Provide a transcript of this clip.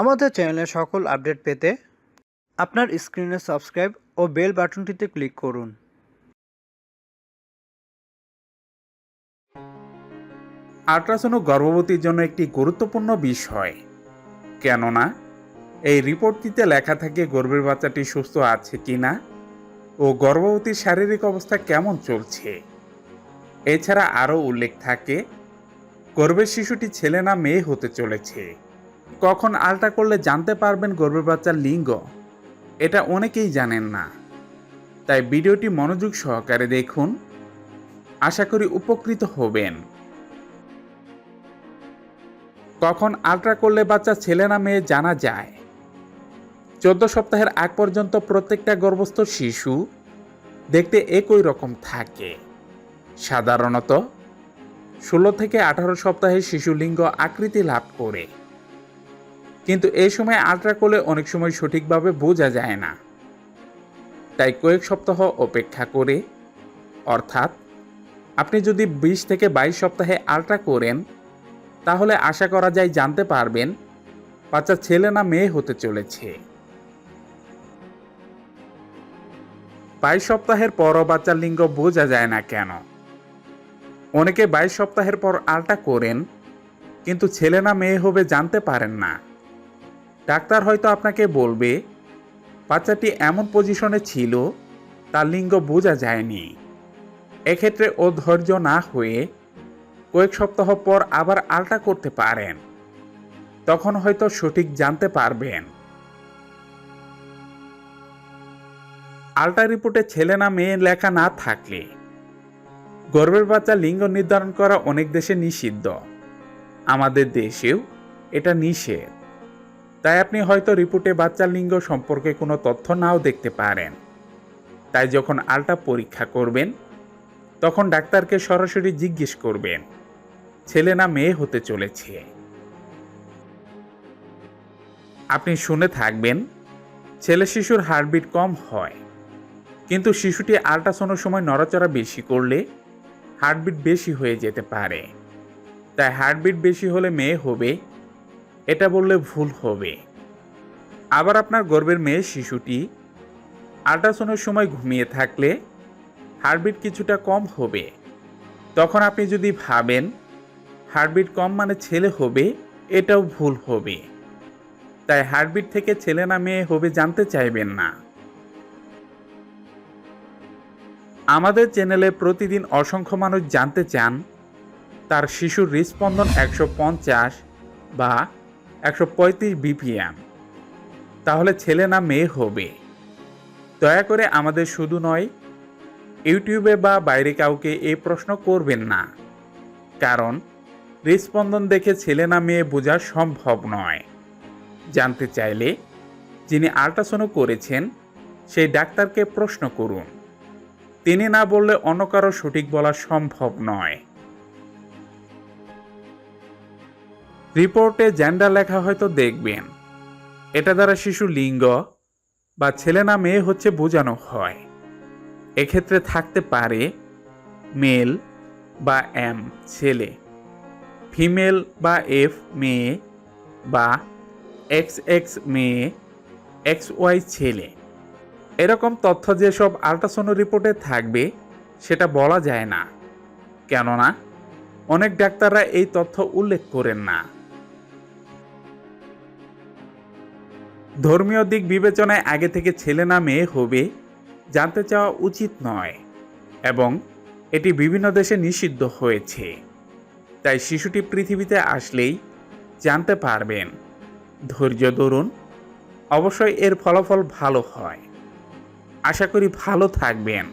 আমাদের চ্যানেলের সকল আপডেট পেতে আপনার স্ক্রিনে সাবস্ক্রাইব ও বেল বাটনটিতে ক্লিক করুন। আল্ট্রাসাউন্ড গর্ভবতীর জন্য একটি গুরুত্বপূর্ণ বিষয়। কেননা, এই রিপোর্টটিতে লেখা থাকে গর্ভের বাচ্চাটি সুস্থ আছে কিনা ও গর্ভবতীর শারীরিক অবস্থা কেমন চলছে। এছাড়া আরও উল্লেখ থাকে, গর্ভের শিশুটি ছেলে না মেয়ে হতে চলেছে। কখন আলট্রা করলে জানতে পারবেন গর্ভের বাচ্চার লিঙ্গ। এটা অনেকেই জানেন না। তাই ভিডিওটি মনোযোগ সহকারে দেখুন। আশা করি উপকৃত হবেন। কখন আলট্রা করলে বাচ্চা ছেলে না মেয়ে জানা যায়? চোদ্দ সপ্তাহের আগ পর্যন্ত প্রত্যেকটা গর্ভস্থ শিশু দেখতে একই রকম থাকে। সাধারণত ষোলো থেকে আঠারো সপ্তাহে শিশু লিঙ্গ আকৃতি লাভ করে। কিন্তু এই সময় আলট্রা করলে অনেক সময় সঠিকভাবে বোঝা যায় না। তাই কয়েক সপ্তাহ অপেক্ষা করে, অর্থাৎ আপনি যদি বিশ থেকে বাইশ সপ্তাহে আলট্রা করেন, তাহলে আশা করা যায় জানতে পারবেন বাচ্চা ছেলে না মেয়ে হতে চলেছে। বাইশ সপ্তাহের পরও বাচ্চার লিঙ্গ বোঝা যায় না কেন? অনেকে বাইশ সপ্তাহের পর আলটা করেন, কিন্তু ছেলে না মেয়ে হবে জানতে পারেন না। ডাক্তার হয়তো আপনাকে বলবে, বাচ্চাটি এমন পজিশনে ছিল, তার লিঙ্গ বোঝা যায়নি। এক্ষেত্রে ও ধৈর্য না হয়ে কয়েক সপ্তাহ পর আবার আলটা করতে পারেন। তখন হয়তো সঠিক জানতে পারবেন। আলটা রিপোর্টে ছেলে না মেয়ে লেখা না থাকলে, গর্ভের বাচ্চা লিঙ্গ নির্ধারণ করা অনেক দেশে নিষিদ্ধ। আমাদের দেশেও এটা নিষেধ। তাই আপনি হয়তো রিপোর্টে বাচ্চার লিঙ্গ সম্পর্কে কোনো তথ্য নাও দেখতে পারেন। তাই যখন আলটা পরীক্ষা করবেন, তখন ডাক্তারকে সরাসরি জিজ্ঞেস করবেন, ছেলে না মেয়ে হতে চলেছে? আপনি শুনে থাকবেন, ছেলে শিশুর হার্টবিট কম হয়, কিন্তু শিশুটি আল্ট্রাসাউন্ডের সময় নড়াচড়া বেশি করলে হার্টবিট বেশি হয়ে যেতে পারে। তাই হার্টবিট বেশি হলে মেয়ে হবে এটা বললে ভুল হবে। আবার আপনার গর্ভের মেয়ে শিশুটি আল্ট্রাসাউন্ডের সময় ঘুমিয়ে থাকলে হার্টবিট কিছুটা কম হবে। তখন আপনি যদি ভাবেন হার্টবিট কম মানে ছেলে হবে, এটাও ভুল হবে। তাই হার্টবিট থেকে ছেলে না মেয়ে হবে জানতে চাইবেন না। আমাদের চ্যানেলে প্রতিদিন অসংখ্য মানুষ জানতে চান, তার শিশুর হৃদস্পন্দন একশো পঞ্চাশ বা একশো পঁয়ত্রিশ বিপিএম। তাহলে ছেলে না মেয়ে হবে? দয়া করে আমাদের শুধু নয়, ইউটিউবে বা বাইরে কাউকে এই প্রশ্ন করবেন না। কারণ, হৃদস্পন্দন দেখে ছেলে না মেয়ে বোঝা সম্ভব নয়। জানতে চাইলে, যিনি আল্ট্রাসাউন্ড করেছেন, সেই ডাক্তারকে প্রশ্ন করুন। তিনি না বললে অন্য কারও সঠিক বলা সম্ভব নয়। রিপোর্টে জেন্ডার লেখা হয়তো দেখবেন। এটা দ্বারা শিশু লিঙ্গ বা ছেলে না মেয়ে হচ্ছে বোঝানো হয়। এক্ষেত্রে থাকতে পারে মেল বা এম, ছেলে। ফিমেল বা এফ, মেয়ে বা এক্স এক্স, মেয়ে, এক্স ওয়াই, ছেলে। এরকম তথ্য যেসব আল্ট্রাসাউন্ড রিপোর্টে থাকবে, সেটা বলা যায় না। কেননা, অনেক ডাক্তাররা এই তথ্য উল্লেখ করেন না। ধর্মীয় দিক বিবেচনায় আগে থেকে ছেলে না মেয়ে হবে জানতে চাওয়া উচিত নয় এবং এটি বিভিন্ন দেশে নিষিদ্ধ হয়েছে। তাই শিশুটি পৃথিবীতে আসলেই জানতে পারবেন। ধৈর্য ধরুন, অবশ্যই এর ফলাফল ভালো হয়। আশা করি ভালো থাকবেন।